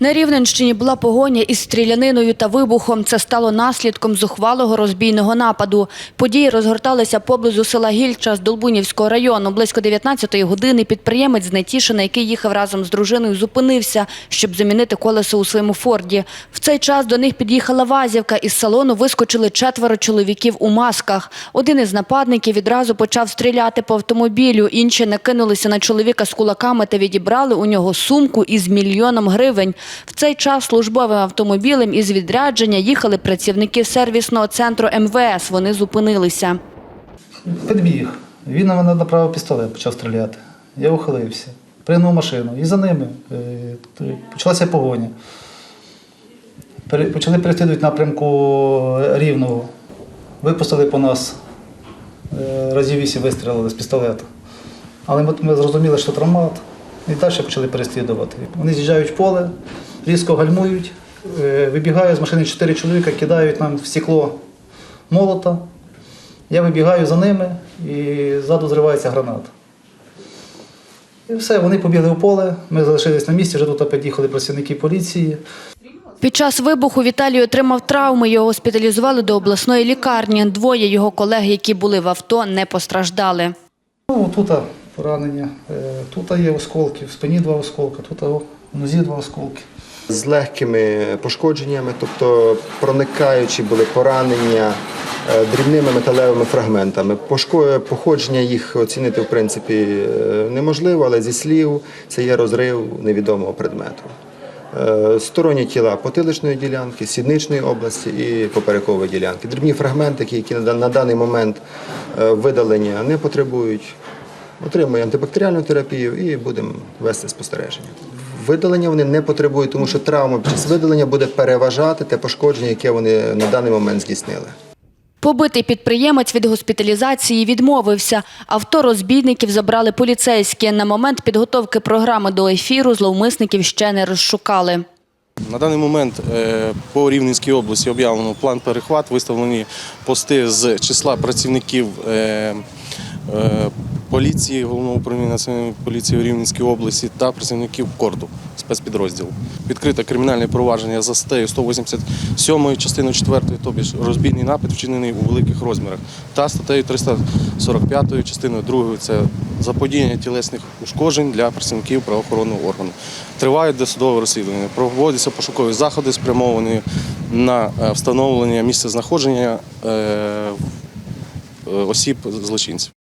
На Рівненщині була погоня із стріляниною та вибухом. Це стало наслідком зухвалого розбійного нападу. Події розгорталися поблизу села Гільча з Долбунівського району. Близько 19-ї години підприємець з Нетішина, який їхав разом з дружиною, зупинився, щоб замінити колесо у своєму форді. В цей час до них під'їхала вазівка. Із салону вискочили четверо чоловіків у масках. Один із нападників відразу почав стріляти по автомобілю. Інші накинулися на чоловіка з кулаками та відібрали у нього сумку із мільйоном гривень. В цей час службовим автомобілем із відрядження їхали працівники сервісного центру МВС. Вони зупинилися. Підбіг. Він на мене направив пістолет, почав стріляти. Я ухилився. Пригнув машину. І за ними е, почалася погоня. Почали переслідувати напрямку Рівного. Випустили по нас е, разів вісім вистрілили з пістолета. Але ми зрозуміли, що травмат, і далі почали переслідувати. Вони з'їжджають в поле, різко гальмують, е, вибігає з машини чотири чоловіка, кидають нам в стекло молота. Я вибігаю за ними і ззаду зривається граната. І все, вони побігли в поле, ми залишились на місці, вже тут під'їхали працівники поліції. Під час вибуху Віталій отримав травми. Його госпіталізували до обласної лікарні. Двоє його колег, які були в авто, не постраждали. Ну, тут поранення, е, тут є осколки, в спині два осколки, тут в нозі два осколки. З легкими пошкодженнями, тобто проникаючі були поранення е, дрібними металевими фрагментами. Походження їх оцінити в принципі е, неможливо, але зі слів це є розрив невідомого предмету. Е, Сторонні тіла потиличної ділянки, сідничної області і поперекової ділянки. Дрібні фрагментики, які на даний момент видалення не потребують. Отримує антибактеріальну терапію і будемо вести спостереження. Видалення вони не потребують, тому що травма під час видалення буде переважати те пошкодження, яке вони на даний момент здійснили. Побитий підприємець від госпіталізації відмовився. Авто розбійників забрали поліцейські. На момент підготовки програми до ефіру зловмисників ще не розшукали. На даний момент е, по Рівненській області об'явлено план перехват, виставлені пости з числа працівників е, е, поліції, головного управління національної поліції у Рівненській області та працівників корду спецпідрозділу. Відкрите кримінальне провадження за статтею 187 частиною 4, тобто ж розбійний напад, вчинений у великих розмірах, та статтею 345 частиною 2 це заподіяння тілесних ушкоджень для працівників правоохоронного органу. Триває досудове розслідування, проводяться пошукові заходи, спрямовані на е, встановлення місця знаходження е, е, осіб злочинців.